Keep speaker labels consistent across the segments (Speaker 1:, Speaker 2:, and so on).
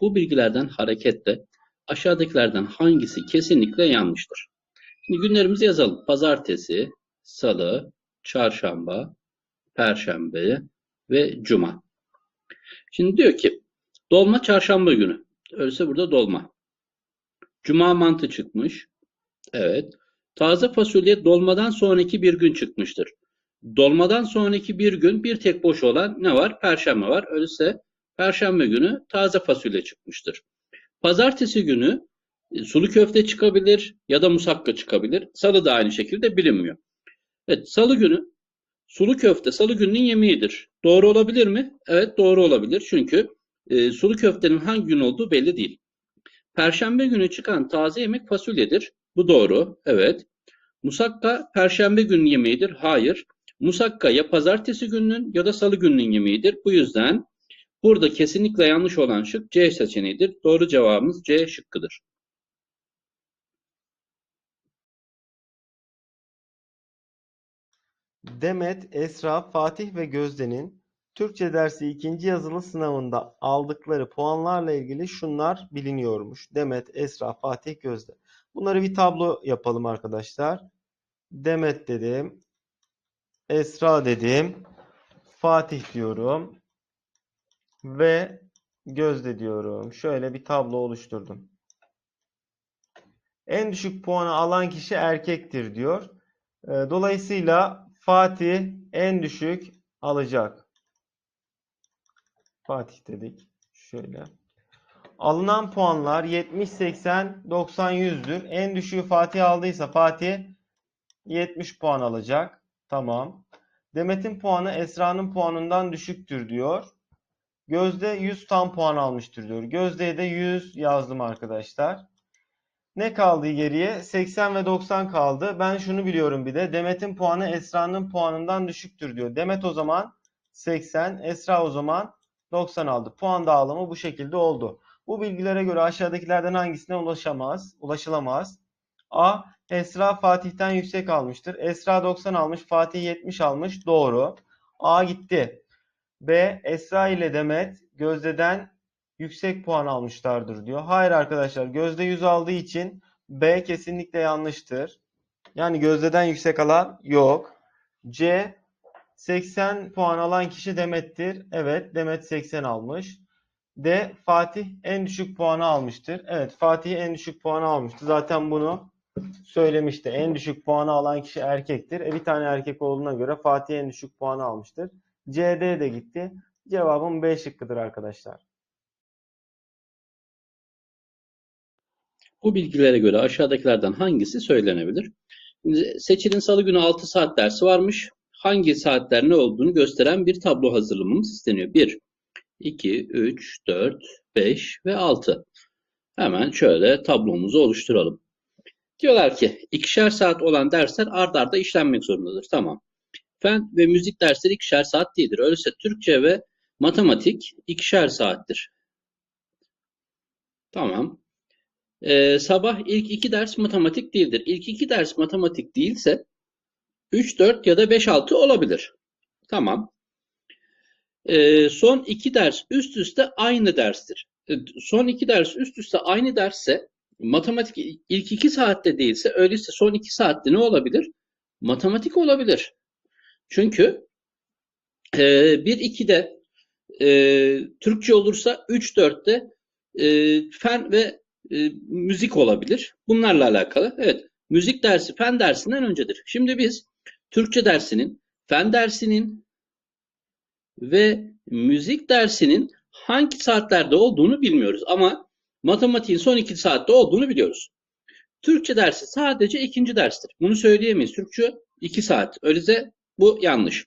Speaker 1: Bu bilgilerden hareketle aşağıdakilerden hangisi kesinlikle yanlıştır? Şimdi günlerimizi yazalım. Pazartesi, salı, çarşamba, perşembe ve cuma. Şimdi diyor ki dolma çarşamba günü. Öyleyse burada dolma. Cuma mantı çıkmış. Evet. Taze fasulye dolmadan sonraki bir gün çıkmıştır. Dolmadan sonraki bir gün bir tek boş olan ne var? Perşembe var. Öyleyse Perşembe günü taze fasulye çıkmıştır. Pazartesi günü e, sulu köfte çıkabilir ya da musakka çıkabilir. Salı da aynı şekilde bilinmiyor. Evet, salı günü sulu köfte salı gününün yemeğidir. Doğru olabilir mi? Evet, doğru olabilir. Çünkü e, sulu köftenin hangi gün olduğu belli değil. Perşembe günü çıkan taze yemek fasulyedir. Bu doğru. Evet. Musakka perşembe günün yemeğidir. Hayır. Musakka ya pazartesi gününün ya da salı gününün yemeğidir. Bu yüzden burada kesinlikle yanlış olan şık C seçeneğidir. Doğru cevabımız C şıkkıdır.
Speaker 2: Demet, Esra, Fatih ve Gözde'nin Türkçe dersi ikinci yazılı sınavında aldıkları puanlarla ilgili şunlar biliniyormuş. Demet, Esra, Fatih, Gözde. Bunları bir tablo yapalım arkadaşlar. Demet dedim. Esra dedim. Fatih diyorum. Ve Gözde diyorum. Şöyle bir tablo oluşturdum. En düşük puanı alan kişi erkektir diyor. Ee, Dolayısıyla Fatih en düşük alacak. Fatih dedik. Şöyle. Alınan puanlar 70, 80, 90, 100'dür. En düşüğü Fatih aldıysa Fatih 70 puan alacak. Tamam. Demet'in puanı Esra'nın puanından düşüktür diyor. Gözde 100 tam puan almıştır diyor. Gözde'ye de 100 yazdım arkadaşlar. Ne kaldı geriye? 80 ve 90 kaldı. Ben şunu biliyorum bir de. Demet'in puanı Esra'nın puanından düşüktür diyor. Demet o zaman 80, Esra o zaman 90 aldı. Puan dağılımı bu şekilde oldu. Bu bilgilere göre aşağıdakilerden hangisine ulaşamaz, ulaşılamaz? A. Esra Fatih'ten yüksek almıştır. Esra 90 almış, Fatih 70 almış. Doğru. A gitti. B. Esra ile Demet Gözde'den yüksek puan almışlardır diyor. Hayır arkadaşlar Gözde 100 aldığı için B kesinlikle yanlıştır. Yani Gözde'den yüksek alan yok. C 80 puan alan kişi Demet'tir. Evet Demet 80 almış. D Fatih en düşük puanı almıştır. Evet Fatih en düşük puanı almıştı. Zaten bunu söylemişti. En düşük puanı alan kişi erkektir. E bir tane erkek olduğuna göre Fatih en düşük puanı almıştır. C, D de gitti. Cevabım B şıkkıdır arkadaşlar.
Speaker 1: Bu bilgilere göre aşağıdakilerden hangisi söylenebilir? Seçil'in salı günü 6 saat dersi varmış. Hangi saatler ne olduğunu gösteren bir tablo hazırlamamız isteniyor. 1, 2, 3, 4, 5 ve 6. Hemen şöyle tablomuzu oluşturalım. Diyorlar ki ikişer saat olan dersler ard arda işlenmek zorundadır. Tamam. Fen ve müzik dersleri ikişer saat değildir. Öyleyse Türkçe ve matematik ikişer saattir. Tamam. Ee, sabah ilk iki ders matematik değildir. İlk iki ders matematik değilse 3, 4 ya da 5, 6 olabilir. Tamam. Ee, son iki ders üst üste aynı derstir. Ee, son iki ders üst üste aynı dersse matematik ilk iki saatte değilse öyleyse son iki saatte ne olabilir? Matematik olabilir. Çünkü e, 1-2'de e, Türkçe olursa 3-4'te e, fen ve e, müzik olabilir. Bunlarla alakalı. Evet, müzik dersi fen dersinden öncedir. Şimdi biz Türkçe dersinin, fen dersinin ve müzik dersinin hangi saatlerde olduğunu bilmiyoruz. Ama matematiğin son iki saatte olduğunu biliyoruz. Türkçe dersi sadece ikinci derstir. Bunu söyleyemeyiz. Türkçe iki saat. Öyleyse bu yanlış.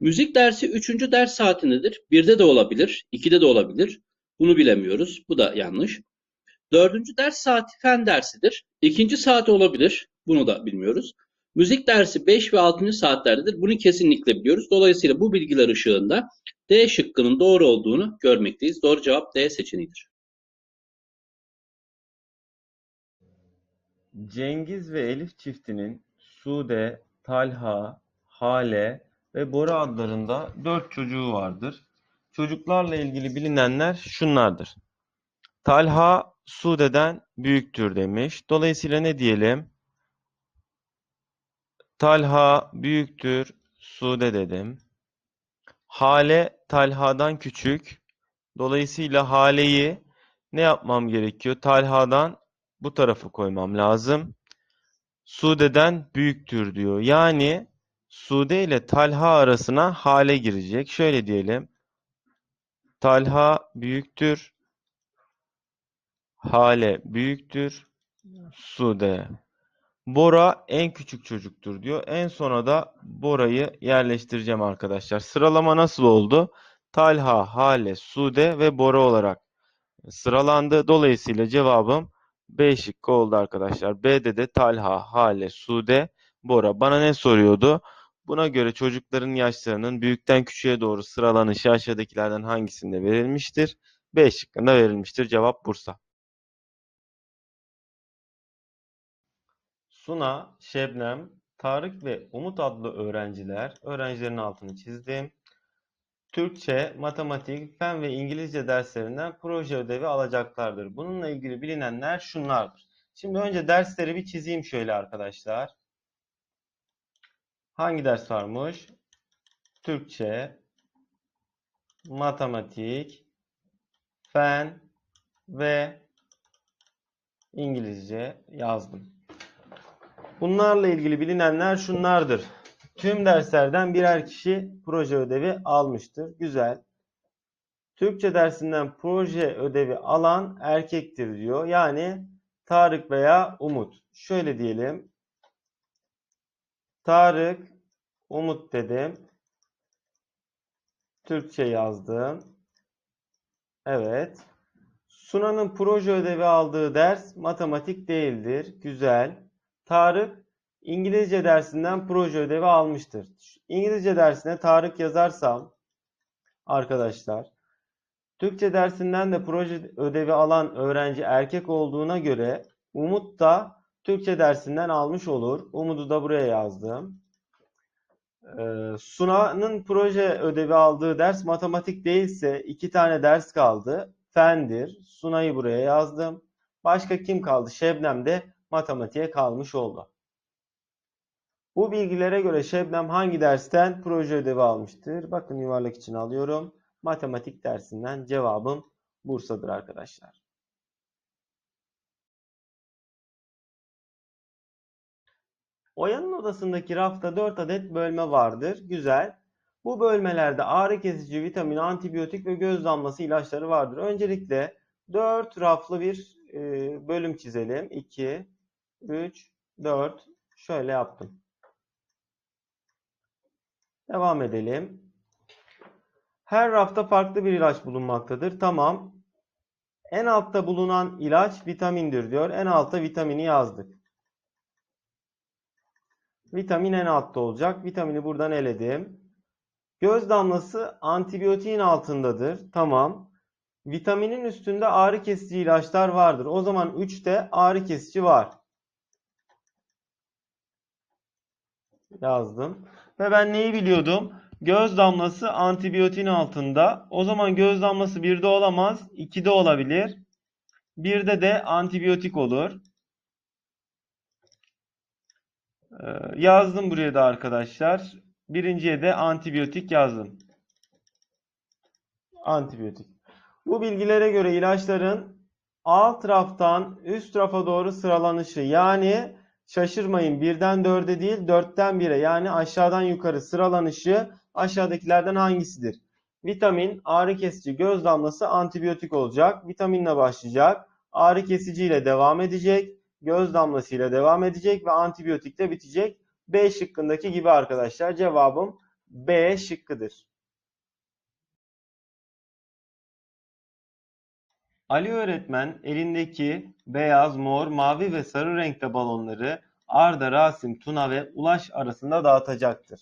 Speaker 1: Müzik dersi üçüncü ders saatindedir. Birde de olabilir, ikide de olabilir. Bunu bilemiyoruz. Bu da yanlış. Dördüncü ders saati fen dersidir. İkinci saati olabilir. Bunu da bilmiyoruz. Müzik dersi 5 ve 6. saatlerdedir. Bunu kesinlikle biliyoruz. Dolayısıyla bu bilgiler ışığında D şıkkının doğru olduğunu görmekteyiz. Doğru cevap D seçeneğidir.
Speaker 2: Cengiz ve Elif çiftinin Sude, Talha, Hale ve Bora adlarında dört çocuğu vardır. Çocuklarla ilgili bilinenler şunlardır. Talha Sude'den büyüktür demiş. Dolayısıyla ne diyelim? Talha büyüktür Sude dedim. Hale Talha'dan küçük. Dolayısıyla Hale'yi ne yapmam gerekiyor? Talha'dan bu tarafı koymam lazım. Sude'den büyüktür diyor. Yani Sude ile Talha arasına Hale girecek. Şöyle diyelim. Talha büyüktür. Hale büyüktür. Sude. Bora en küçük çocuktur diyor. En sona da Bora'yı yerleştireceğim arkadaşlar. Sıralama nasıl oldu? Talha, Hale, Sude ve Bora olarak sıralandı. Dolayısıyla cevabım B şıkkı oldu arkadaşlar. B'de de Talha, Hale, Sude, Bora. Bana ne soruyordu? Buna göre çocukların yaşlarının büyükten küçüğe doğru sıralanışı aşağıdakilerden hangisinde verilmiştir? B şıkkında verilmiştir. Cevap Bursa. Suna, Şebnem, Tarık ve Umut adlı öğrenciler, öğrencilerin altını çizdim. Türkçe, matematik, fen ve İngilizce derslerinden proje ödevi alacaklardır. Bununla ilgili bilinenler şunlardır. Şimdi önce dersleri bir çizeyim şöyle arkadaşlar. Hangi ders varmış? Türkçe, matematik, fen ve İngilizce yazdım. Bunlarla ilgili bilinenler şunlardır. Tüm derslerden birer kişi proje ödevi almıştır. Güzel. Türkçe dersinden proje ödevi alan erkektir diyor. Yani Tarık veya Umut. Şöyle diyelim. Tarık, Umut dedim. Türkçe yazdım. Evet. Suna'nın proje ödevi aldığı ders matematik değildir. Güzel. Tarık İngilizce dersinden proje ödevi almıştır. İngilizce dersine Tarık yazarsam arkadaşlar Türkçe dersinden de proje ödevi alan öğrenci erkek olduğuna göre Umut da Türkçe dersinden almış olur. Umut'u da buraya yazdım. Ee, Suna'nın proje ödevi aldığı ders matematik değilse iki tane ders kaldı. Fendir. Suna'yı buraya yazdım. Başka kim kaldı? Şebnem de matematiğe kalmış oldu. Bu bilgilere göre Şebnem hangi dersten proje ödevi almıştır? Bakın yuvarlak için alıyorum. Matematik dersinden cevabım Bursa'dır arkadaşlar. Oya'nın odasındaki rafta 4 adet bölme vardır. Güzel. Bu bölmelerde ağrı kesici, vitamin, antibiyotik ve göz damlası ilaçları vardır. Öncelikle 4 raflı bir e, bölüm çizelim. 2, 3, 4. Şöyle yaptım. Devam edelim. Her rafta farklı bir ilaç bulunmaktadır. Tamam. En altta bulunan ilaç vitamindir diyor. En altta vitamini yazdık. Vitamin en altta olacak. Vitamini buradan eledim. Göz damlası antibiyotiğin altındadır. Tamam. Vitaminin üstünde ağrı kesici ilaçlar vardır. O zaman 3'te ağrı kesici var. Yazdım. Ve ben neyi biliyordum? Göz damlası antibiyotin altında. O zaman göz damlası 1'de olamaz. 2'de olabilir. 1'de de antibiyotik olur. Ee, yazdım buraya da arkadaşlar. Birinciye de antibiyotik yazdım. Antibiyotik. Bu bilgilere göre ilaçların alt raftan üst rafa doğru sıralanışı yani şaşırmayın birden dörde değil dörtten bire yani aşağıdan yukarı sıralanışı aşağıdakilerden hangisidir? Vitamin, ağrı kesici, göz damlası, antibiyotik olacak. Vitaminle başlayacak. Ağrı kesici ile devam edecek. Göz damlası ile devam edecek ve antibiyotikle bitecek. B şıkkındaki gibi arkadaşlar. Cevabım B şıkkıdır. Ali öğretmen elindeki beyaz, mor, mavi ve sarı renkte balonları Arda, Rasim, Tuna ve Ulaş arasında dağıtacaktır.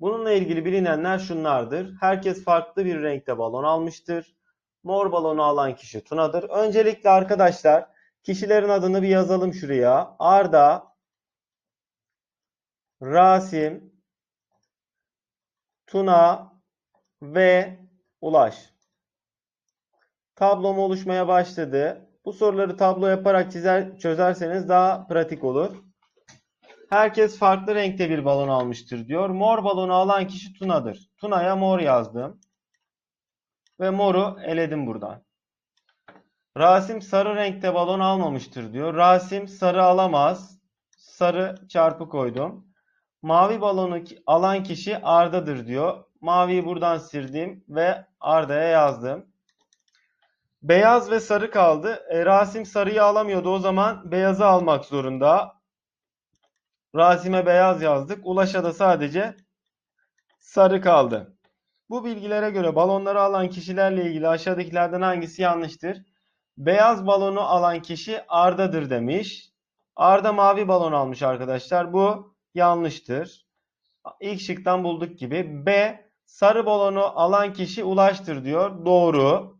Speaker 2: Bununla ilgili bilinenler şunlardır. Herkes farklı bir renkte balon almıştır. Mor balonu alan kişi Tuna'dır. Öncelikle arkadaşlar kişilerin adını bir yazalım şuraya. Arda, Rasim, Tuna ve Ulaş. Tablom oluşmaya başladı. Bu soruları tablo yaparak çizer, çözerseniz daha pratik olur. Herkes farklı renkte bir balon almıştır diyor. Mor balonu alan kişi Tuna'dır. Tuna'ya mor yazdım. Ve moru eledim buradan. Rasim sarı renkte balon almamıştır diyor. Rasim sarı alamaz. Sarı çarpı koydum. Mavi balonu alan kişi Arda'dır diyor. Maviyi buradan sildim ve Arda'ya yazdım. Beyaz ve sarı kaldı. E, Rasim sarıyı alamıyordu. O zaman beyazı almak zorunda. Rasim'e beyaz yazdık. Ulaş'a da sadece sarı kaldı. Bu bilgilere göre balonları alan kişilerle ilgili aşağıdakilerden hangisi yanlıştır? Beyaz balonu alan kişi Arda'dır demiş. Arda mavi balon almış arkadaşlar. Bu yanlıştır. İlk şıktan bulduk gibi. B. Sarı balonu alan kişi Ulaş'tır diyor. Doğru.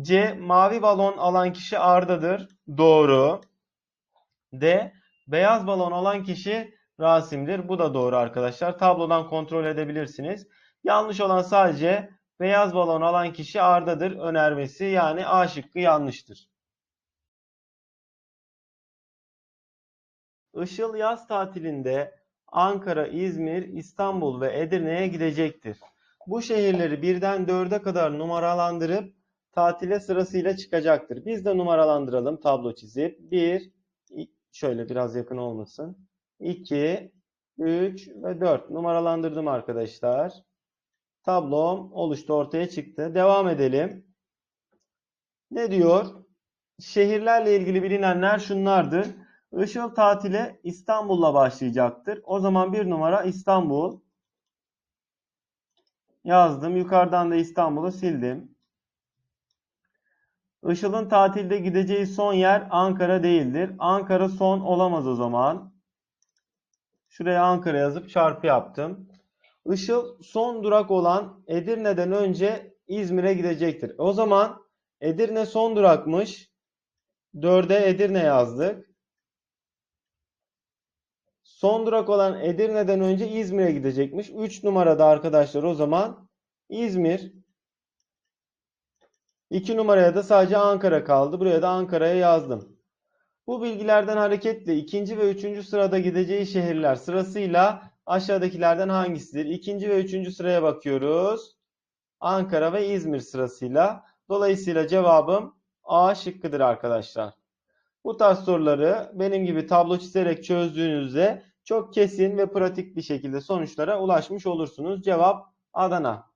Speaker 2: C. Mavi balon alan kişi Arda'dır. Doğru. D. Beyaz balon alan kişi Rasim'dir. Bu da doğru arkadaşlar. Tablodan kontrol edebilirsiniz. Yanlış olan sadece beyaz balon alan kişi Arda'dır önermesi. Yani A şıkkı yanlıştır. Işıl yaz tatilinde Ankara, İzmir, İstanbul ve Edirne'ye gidecektir. Bu şehirleri birden dörde kadar numaralandırıp tatile sırasıyla çıkacaktır. Biz de numaralandıralım tablo çizip. 1, şöyle biraz yakın olmasın. 2, 3 ve 4 numaralandırdım arkadaşlar. Tablom oluştu ortaya çıktı. Devam edelim. Ne diyor? Şehirlerle ilgili bilinenler şunlardır. Işıl tatile İstanbul'la başlayacaktır. O zaman bir numara İstanbul. Yazdım. Yukarıdan da İstanbul'u sildim. Işıl'ın tatilde gideceği son yer Ankara değildir. Ankara son olamaz o zaman. Şuraya Ankara yazıp çarpı yaptım. Işıl son durak olan Edirne'den önce İzmir'e gidecektir. O zaman Edirne son durakmış. 4'e Edirne yazdık. Son durak olan Edirne'den önce İzmir'e gidecekmiş. 3 numarada arkadaşlar o zaman İzmir. 2 numaraya da sadece Ankara kaldı. Buraya da Ankara'ya yazdım. Bu bilgilerden hareketle ikinci ve üçüncü sırada gideceği şehirler sırasıyla aşağıdakilerden hangisidir? İkinci ve üçüncü sıraya bakıyoruz. Ankara ve İzmir sırasıyla. Dolayısıyla cevabım A şıkkıdır arkadaşlar. Bu tarz soruları benim gibi tablo çizerek çözdüğünüzde çok kesin ve pratik bir şekilde sonuçlara ulaşmış olursunuz. Cevap Adana.